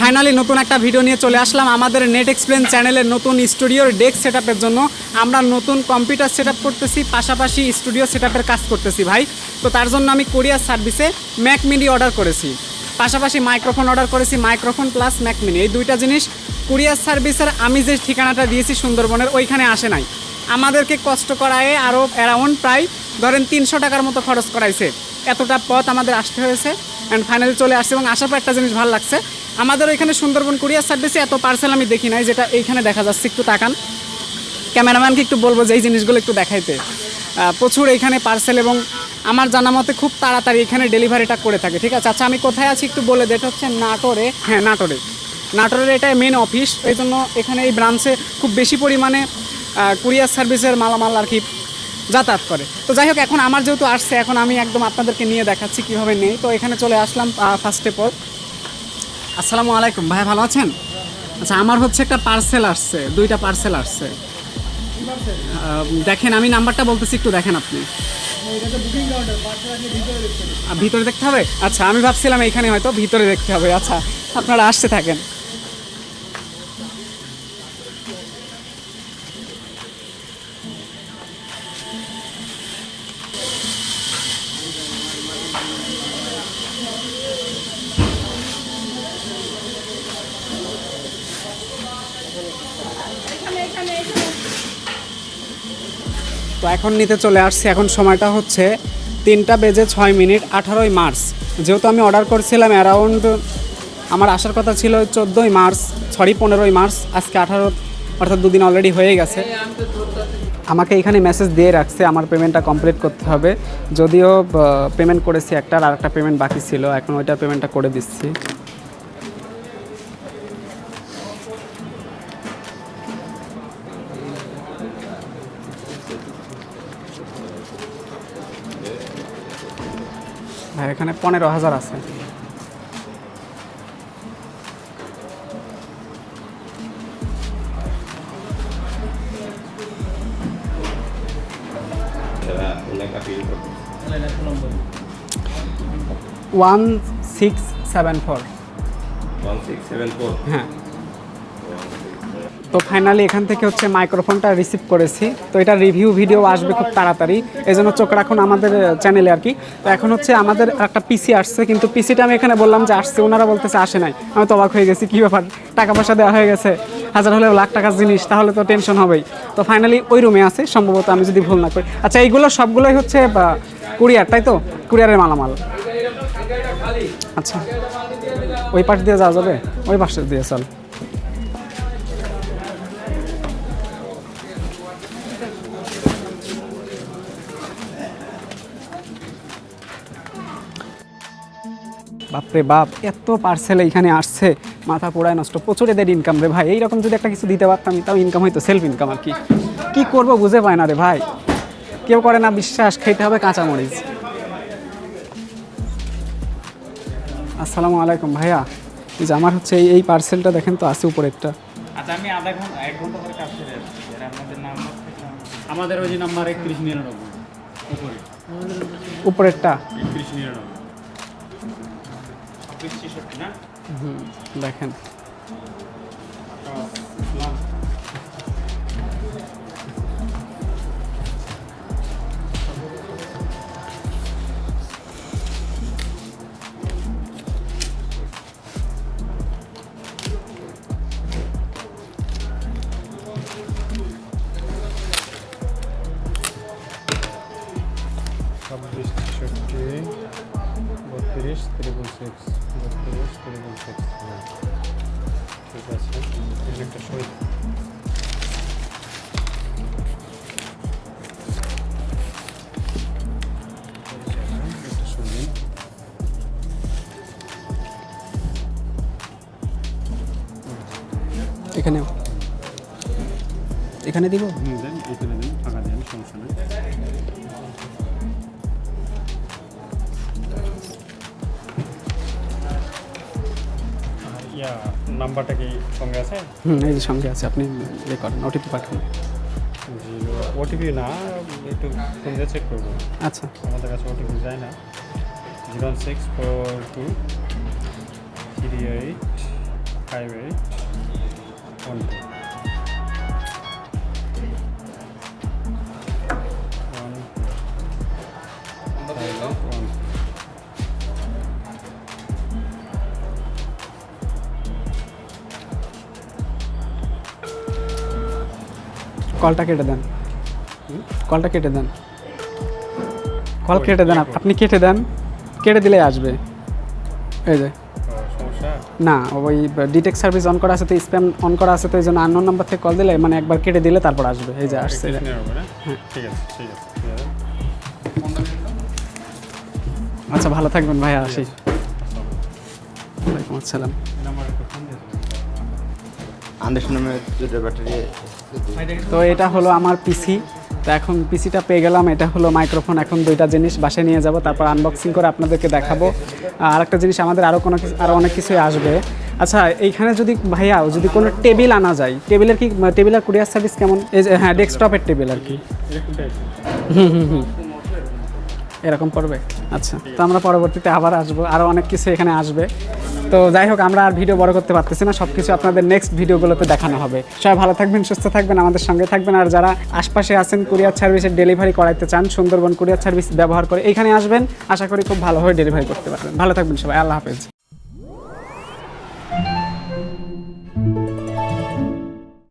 Finally নতুন একটা video নিয়ে চলে আসলাম আমাদের নেট এক্সপ্লেন চ্যানেলের নতুন স্টুডিওর ডেস্ক সেটআপের জন্য। আমরা নতুন কম্পিউটার সেটআপ করতেছি, পাশাপাশি স্টুডিও সেটআপের কাজ করতেছি ভাই। তো তার জন্য আমি কোরিয়ার সার্ভিসে ম্যাক মিনি অর্ডার করেছি। পাশাপাশি মাইক্রোফোন অর্ডার করেছি মাইক্রোফোন প্লাস ম্যাক মিনি এই দুইটা জিনিস কুরিয়ার সার্ভিসের আমি যে ঠিকানাটা দিয়েছি সুন্দরবনের, ওইখানে আসে নাই। আমাদেরকে কষ্ট করায় আরও অ্যারাউন্ড প্রায়, ধরেন তিনশো টাকার মতো খরচ করাইছে। এতটা পথ আমাদের আসতে হয়েছে। অ্যান্ড ফাইনালি চলে আসছে এবং আসার পর একটা জিনিস ভালো লাগছে আমাদের ওইখানে সুন্দরবন কুরিয়ার সার্ভিসে এত পার্সেল আমি দেখি নাই, যেটা এইখানে দেখা যাচ্ছে। একটু তাকান। ক্যামেরাম্যানকে একটু বলব যে এই জিনিসগুলো একটু দেখাইতে। প্রচুর এইখানে পার্সেল এবং আমার জানা মতে খুব তাড়াতাড়ি এখানে ডেলিভারিটা করে থাকে, ঠিক আছে? আচ্ছা আমি কোথায় আছি একটু বলে দেটা হচ্ছে নাটোরে। হ্যাঁ নাটোরে। নাটোরের এটা মেন অফিস এই জন্য এখানে এই ব্রাঞ্চে খুব বেশি পরিমাণে কুরিয়ার সার্ভিসের মালামাল আর কি যাতায়াত করে। তো যাই হোক, এখন আমার যেহেতু আসছে, এখন আমি একদম আপনাদেরকে নিয়ে দেখাচ্ছি কীভাবে নেই। তো এখানে চলে আসলাম ফার্স্টে পর আসসালামু আলাইকুম, ভাই ভালো আছেন? আচ্ছা আমার হচ্ছে একটা পার্সেল আসছে, দুইটা পার্সেল আসছে। দেখেন, আমি নাম্বারটা বলতেছি, একটু দেখেন আপনি। ভিতরে দেখতে হবে? আচ্ছা আমি ভাবছিলাম এখানে হয়তো ভিতরে দেখতে হবে। আচ্ছা আপনারা আসতে থাকেন। তো এখন নিতে চলে আসছি। এখন সময়টা হচ্ছে তিনটা বেজে ছয় মিনিট, আঠারোই মার্চ। যেহেতু আমি অর্ডার করছিলাম অ্যারাউন্ড আমার আসার কথা ছিল চোদ্দোই মার্চ সরি পনেরোই মার্চ, আজকে আঠারো, অর্থাৎ দুদিন অলরেডি হয়ে গেছে। আমাকে এখানে মেসেজ দিয়ে রাখছে, আমার পেমেন্টটা কমপ্লিট করতে হবে। যদিও পেমেন্ট করেছি একটা, আর একটা পেমেন্ট বাকি ছিল, এখন ওইটার পেমেন্টটা করে দিচ্ছি। ভাই এখানে পনেরো হাজার আছে। One six seven four? হ্যাঁ। তো ফাইনালি এখান থেকে হচ্ছে মাইক্রোফোনটা রিসিভ করেছি। তো এটা রিভিউ ভিডিও আসবে খুব তাড়াতাড়ি। এই জন্য চোখ রাখুন আমাদের চ্যানেলে আর কি। তো এখন হচ্ছে আমাদের একটা পিসি আসছে, কিন্তু পিসিটা আমি এখানে বললাম যে আসছে, ওনারা বলতেছে আসে নাই। আমি তো অবাক হয়ে গেছি, কী ব্যাপার? টাকা পয়সা দেওয়া হয়ে গেছে। হাজার হলেও লাখ টাকার জিনিস, তাহলে তো টেনশন হবেই। তো ফাইনালি ওই রুমে আছে, সম্ভবত আমি যদি ভুল না করি। আচ্ছা এইগুলো সবগুলোই হচ্ছে কুরিয়ার তাই তো? কুরিয়ারের মালামাল। আচ্ছা ওই পাশ দিয়ে যাওয়া যাবে? ওই পাশে দিয়ে, চল। বাপরে বাপ এত পার্সেল এইখানে আসছে মাথা পোড়ায় নষ্ট প্রচুর এদের ইনকাম রে ভাই। এইরকম যদি একটা কিছু দিতে পারতাম তাও ইনকাম হইতো সেলফ ইনকাম আর কি। কি করব বুঝে পায় না রে ভাই। কেউ করে না বিশ্বাস খেতে হবে কাঁচামরিচ। আসসালামু আলাইকুম ভাইয়া। এই যে আমার হচ্ছে এই- এই পার্সেলটা দেখেন তো আছে উপরেরটা। আচ্ছা আমি আধা ঘণ্টা এক ঘণ্টা পরে কাজ সেরে আসছি নাম্বার আমাদের ওই যে নাম্বার একত্রিশ নিরানব্বই। উপরে। উপরেরটা? একত্রিশ নিরানব্বই। হুম দেখেন ইসলাম ছাব্বিশ ছেষট্টি বত্রিশ ত্রিপুল সিক্স বত্রিশ ত্রিপুল সিক্স হ্যাঁ ঠিক আছে এখানে একটা সই এখানেও এখানে দিব হুম দেন এখানে দিন ফাঁকা দেন সমস্যা নেই ইয়া নাম্বারটা কি সঙ্গে আছে? হুম এই যে সঙ্গে আছে আপনি ইয়ে করেন ওটিপি পাঠান। ওটিপি না একটু ফোন দিয়ে চেক করব। আচ্ছা। আমাদের কাছে ওটিপি যায় না। Zero six four two three eight five eight one two. কলটা কেটে দেন। কলটা কেটে দেন। কল কেটে দেন আপনি কেটে দেন। কেটে দিলে আসবে। এই যে। না ওই ডিটেক্ট সার্ভিস অন করা আছে তো স্প্যাম অন করা আছে তো এই জন্য আননোন নাম্বার থেকে কল দিলে মানে একবার কেটে দিলে তারপর আসবে। এই যে আসছে। ঠিক আছে ঠিক আছে আচ্ছা ভালো থাকবেন ভাই আসি। ওয়ালাইকুম আসসালাম। তো এটা হলো আমার পিসি তো এখন পিসিটা পেয়ে গেলাম, এটা হলো মাইক্রোফোন এখন দুইটা জিনিস বাসায় নিয়ে যাব, তারপর আনবক্সিং করে আপনাদেরকে দেখাবো। আর একটা জিনিস আমাদের আরও কোনো আরও অনেক কিছুই আসবে। আচ্ছা এইখানে যদি ভাইয়া, যদি কোনো টেবিল আনা যায়, টেবিলের কি টেবিলের কুরিয়ার সার্ভিস কেমন? হ্যাঁ ডেস্কটপের টেবিল আর কি। এরকম টাইপের এরকম পড়বে। আচ্ছা তো আমরা পরবর্তীতে আবার আসব আরও অনেক কিছু এখানে আসবে। তো যাই হোক, আমরা আর ভিডিও বড় করতে পারতেছি না, সবকিছু আপনাদের নেক্সট ভিডিওগুলোতে দেখানো হবে। সবাই ভালো থাকবেন, সুস্থ থাকবেন, আমাদের সঙ্গে থাকবেন, আর যারা আশপাশে আছেন, কুরিয়ার সার্ভিসের ডেলিভারি করাইতে চান, সুন্দরবন কুরিয়ার সার্ভিস ব্যবহার করে এখানে আসবেন, আশা করি খুব ভালোভাবে ডেলিভারি করতে পারবেন। ভালো থাকবেন সবাই, আল্লাহ হাফেজ।